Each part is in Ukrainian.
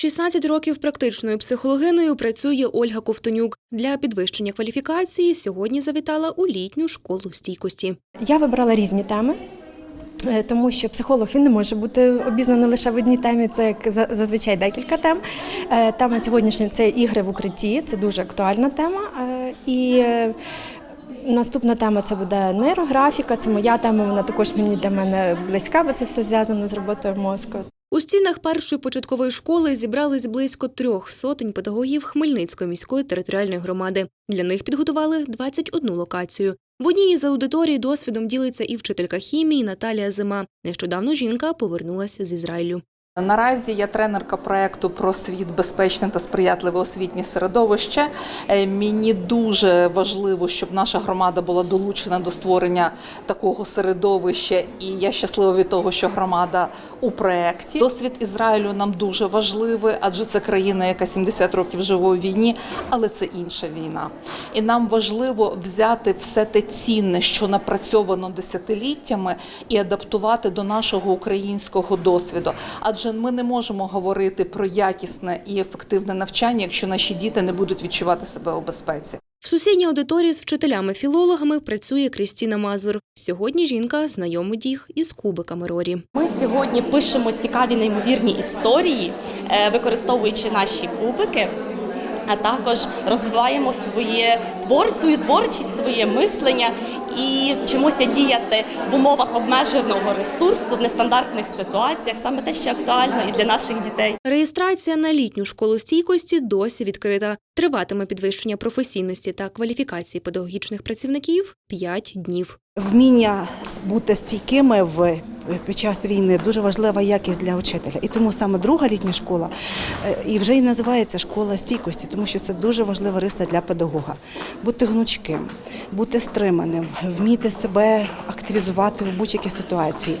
16 років практичною психологиною працює Ольга Ковтонюк. Для підвищення кваліфікації сьогодні завітала у літню школу стійкості. Я вибрала різні теми. е, Тому що психолог він не може бути обізнаний лише в одній темі. Це як за- зазвичай декілька тем. Е, Тема сьогоднішня це ігри в укритті. Це дуже актуальна тема. Е, І наступна тема це буде нейрографіка. Це моя тема. Вона також мені для мене близька, бо це все зв'язано з роботою мозку. У стінах першої початкової школи зібрались близько трьох сотень педагогів Хмельницької міської територіальної громади. Для них підготували 21 локацію. В одній із аудиторій досвідом ділиться і вчителька хімії Наталія Зима. Нещодавно жінка повернулася з Ізраїлю. Наразі я тренерка проекту про світ безпечне та сприятливе освітнє середовище. Е, Мені дуже важливо, щоб наша громада була долучена до створення такого середовища, і я щаслива від того, що громада у проекті. Досвід Ізраїлю нам дуже важливий, адже це країна, яка 70 років живе у війні, але це інша війна. І нам важливо взяти все те цінне, що напрацьовано десятиліттями, і адаптувати до нашого українського досвіду. Адже ми не можемо говорити про якісне і ефективне навчання, якщо наші діти не будуть відчувати себе у безпеці. В сусідній аудиторії з вчителями-філологами працює Крістіна Мазур. Сьогодні жінка знайомить їх із кубиками Рорі. Ми сьогодні пишемо цікаві неймовірні історії, е, використовуючи наші кубики. А також розвиваємо своє твор, свою творчість, своє мислення і вчимося діяти в умовах обмеженого ресурсу в нестандартних ситуаціях, саме те, що актуально і для наших дітей. Реєстрація на літню школу стійкості досі відкрита. Триватиме підвищення професійності та кваліфікації педагогічних працівників 5 днів. Вміння бути стійкими в під час війни дуже важлива якість для учителя. І тому саме друга літня школа е, і вже і називається школа стійкості, тому що це дуже важлива риса для педагога. Бути гнучким, бути стриманим, вміти себе активізувати в будь-якій ситуації.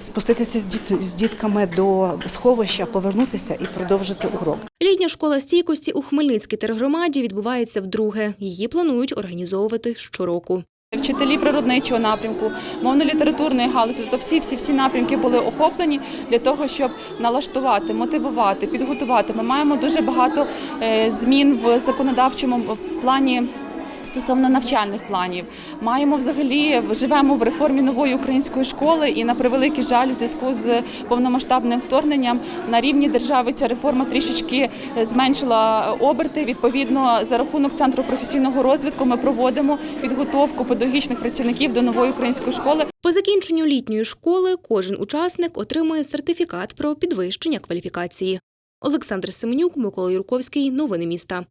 Спуститися з діт- з дітками до сховища, повернутися і продовжити урок. Літня школа стійкості у Хмельницькій тергромаді відбувається вдруге. Її планують організовувати щороку. Вчителі природничого напрямку, мовно-літературної галузі, то всі всі всі напрямки були охоплені для того, щоб налаштувати, мотивувати, підготувати. Ми маємо дуже багато е, змін в законодавчому плані. Стосовно навчальних планів, маємо взагалі живемо в реформі нової української школи, і на превеликий жаль, у зв'язку з повномасштабним вторгненням на рівні держави ця реформа трішечки е, зменшила оберти. Відповідно, за рахунок центру професійного розвитку ми проводимо підготовку педагогічних працівників до нової української школи. По закінченню літньої школи кожен учасник отримує сертифікат про підвищення кваліфікації. Олександр Семенюк, Микола Юрковський. Новини міста.